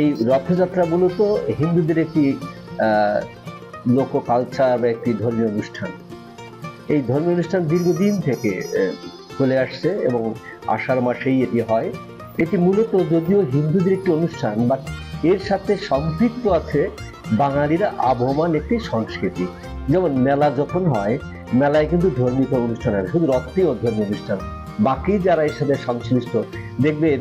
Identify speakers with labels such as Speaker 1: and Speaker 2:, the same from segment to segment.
Speaker 1: এই রথযাত্রা মূলত হিন্দুদের একটি লোক কালচার বা একটি ধর্মীয় অনুষ্ঠান। এই ধর্মীয় অনুষ্ঠান দীর্ঘদিন থেকে চলে আসছে এবং আষাঢ় মাসেই এটি হয়। এটি মূলত যদিও হিন্দুদের একটি অনুষ্ঠান, বাট এর সাথে সম্পৃক্ত আছে বাঙালিরা আবহমান একটি সংস্কৃতি। যেমন মেলা যখন হয়, মেলায় কিন্তু ধর্মীয় অনুষ্ঠান হয়, শুধু রথেও ধর্মীয় অনুষ্ঠান। বাকি যারা এর সাথে সংশ্লিষ্ট, দেখবেন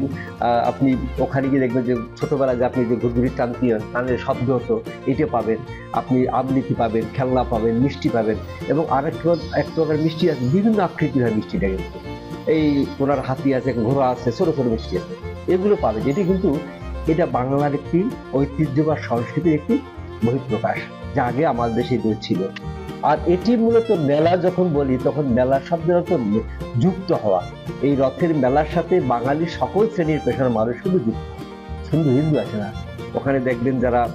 Speaker 1: আপনি ওখানে গিয়ে দেখবেন যে ছোটবেলায় যে আপনি যে ঘুরঘুরি টানতি টানের শব্দ হতো এটা পাবেন। আপনি আমলিকি পাবেন, খেলনা পাবেন, মিষ্টি পাবেন এবং আরেক এক প্রকার মিষ্টি আছে, বিভিন্ন আকৃতির হয় মিষ্টিটা কিন্তু এই ওনার হাতি আছে, ঘোড়া আছে, ছোট ছোট মিষ্টি আছে। এগুলো পাবেন। এটি কিন্তু এটা বাংলার একটি ঐতিহ্য বা সংস্কৃতির একটি বহিঃপ্রকাশ, যা আগে আমাদের দেশে ছিল। আর এটি মূলত মেলা যখন বলি, তখন মেলা শব্দের অর্থ যুক্ত হওয়া। এই রথের মেলার সাথে বাঙালির সকল শ্রেণির পেশার মানুষ কিন্তু যুক্ত। শুধু হিন্দু আছে না। ওখানে দেখবেন যারা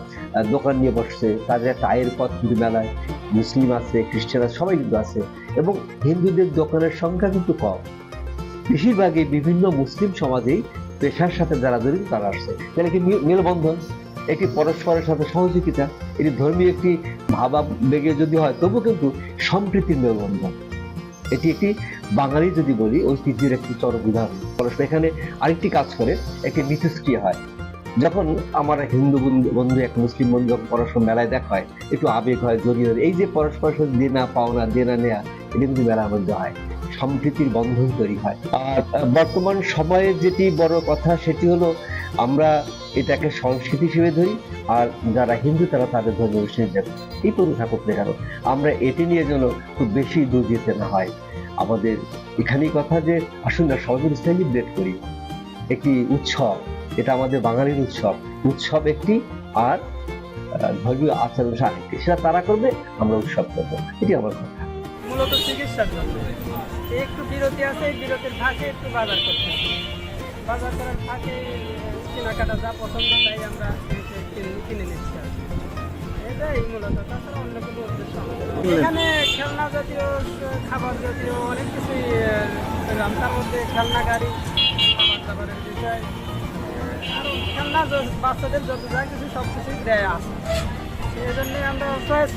Speaker 1: দোকান নিয়ে বসছে, তাদের একটা আয়ের পথ কিন্তু মেলায়। মুসলিম আছে, খ্রিস্টান আছে, সবাই কিন্তু আছে। এবং হিন্দুদের দোকানের সংখ্যা কিন্তু কম। বেশিরভাগই বিভিন্ন মুসলিম সমাজেই পেশার সাথে যারা জড়িত, তারা আসছে। তাহলে কি মেলবন্ধন একটি পরস্পরের সাথে সহযোগিতা, এটি ধর্মীয় একটি ভাবাবেগে যদি হয় তবু কিন্তু সম্প্রীতির মেলবন্ধন। এটি একটি বাঙালি যদি বলি ঐতিহ্যের একটি চরম উদাহরণ। পরস্পর এখানে আরেকটি কাজ করে, একটি মিথস্ক্রিয়া হয়। যখন আমার হিন্দু বন্ধু- এক মুসলিম বন্ধু যখন পরস্পর মেলায় দেখা হয়, একটু আবেগ হয়, জড়িয়ে এই যে পরস্পর সাথে দেনা পাওনা, দেনা নেয়া, এটা কিন্তু মেলার মধ্যে হয়। সম্প্রীতির বন্ধন তৈরি হয়। আর, বর্তমান সময়ে যেটি বড় কথা, সেটি হলো আমরা এটাকে সংস্কৃতি হিসেবে ধরি, আর যারা হিন্দু তারা তাদের ধর্ম হিসেবে দেখে এই প্রতি থাকুক না কেন, আমরা এটি নিয়ে যেন খুব বেশি দূর যেতে না হয়। আমাদের এখানেই কথা যে, আসুন না সহজে সেলিব্রেট করি। একটি উৎসব, এটা আমাদের বাঙালির উৎসব। উৎসব একটি, আর ধর্মীয় আচার অনুষ্ঠান সেটা তারা করবে, আমরা উৎসব করব। এটি আমার কথা।
Speaker 2: মূলত চিকিৎসার জন্য। একটু বিরতি আছে বিরতির ফাঁকে একটু বাজার করতে বাজার করার ফাঁকে কেনাকাটা যা পছন্দ তাই আমরা কিনে- কিনে নিচ্ছি আর এটাই মূলত। তাছাড়া অন্য কোনো উদ্দেশ্য এখানে খেলনা জাতীয় খাবার জাতীয় অনেক কিছুই আহ, মধ্যে খেলনা গাড়ি খাবার দাবারের বিষয় আহ, আরও খেলনা বাচ্চাদের যত যা কিছু সব কিছুই দেয় আছে। এই জন্যই আমরা চয়েস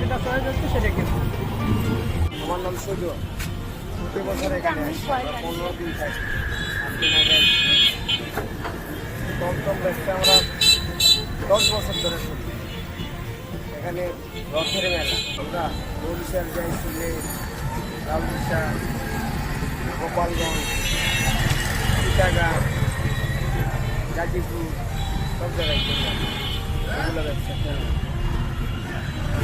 Speaker 2: যেটা চয়েস হচ্ছে সেটা কিনবো।
Speaker 3: আমার নাম সুজো প্রতি বছর এখানে পনেরো দিন থাকি। টমটম ব্যবসা আমরা দশ বছর ধরে করি এখানে রথের মেলা। আমরা বরিশাল যাই সিলেট রামদিশা গোপালগঞ্জ চিটাগাং গাজীপুর, সব জায়গায়। এগুলো ব্যবসা।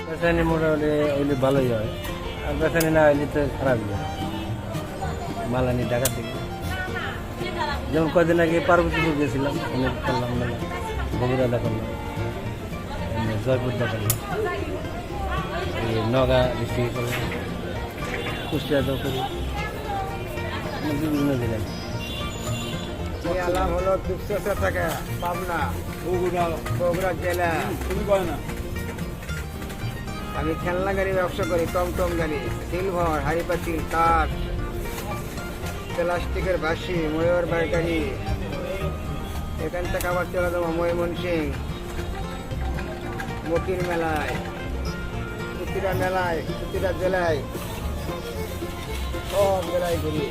Speaker 4: বেসানি মোটামুটি হইলে ভালোই হয়। আর বেসানি না হইলে তো খারাপই হয়। মালানি ঢাকা থেকে। যেমন কদিন আগে পার্বতীপুর গেছিলাম অনেক করলাম মেলা বগুড়া করলাম এমনি জয়পুর দেখালাম। এই নগা ডিস্ট্রিক্ট করলাম কুষ্টিয়াতেও করি বিভিন্ন
Speaker 3: এই হলো দুশো টাকা পাবনা বগুড়া বগুড়া জেলা। তুমি না? আমি খেলনা গাড়ি ব্যবসা করি টমটম গাড়ি সিলভার হাড়িপাতিল কাঠ প্লাস্টিকের বাসি, ময়ূর গাড়ি এখান থেকে আবার চলে যাব ময়মনসিং মতির মেলায় প্রতিটা মেলায় প্রতিটা জেলায়, সব জেলায় ঘুরি।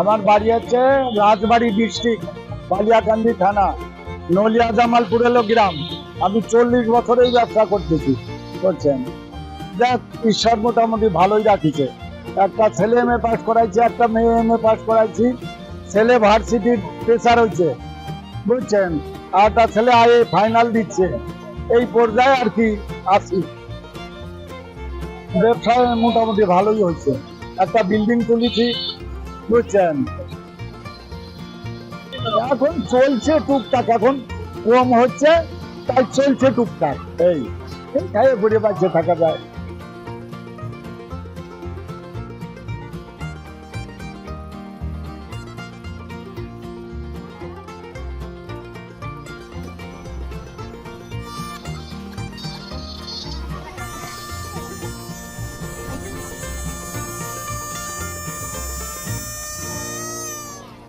Speaker 5: আমার বাড়ি হচ্ছে রাজবাড়ি ডিস্ট্রিক্ট, বালিয়াকান্দি থানা, নলিয়া জামালপুর এলো গ্রাম। আমি চল্লিশ বছরেই ব্যবসা করতেছি করছেন যাক, ঈশ্বর মোটামুটি ভালোই রাখিছে। একটা ছেলে এম এ পাস করাইছি, একটা মেয়ে এম এ পাস করাইছি। ছেলে ভার্সিটির প্রেসার হয়েছে বুঝছেন? আর একটা ছেলে আয়ে ফাইনাল দিচ্ছে। এই পর্যায়ে আর কি আছি। ব্যবসায় মোটামুটি ভালোই হয়েছে একটা বিল্ডিং তুলেছি বুঝছেন? এখন চলছে টুকটাক, এখন কম হচ্ছে, তাই চলছে টুকটাক। এই খাইয়ে পড়ে বাঁচে থাকা যায়।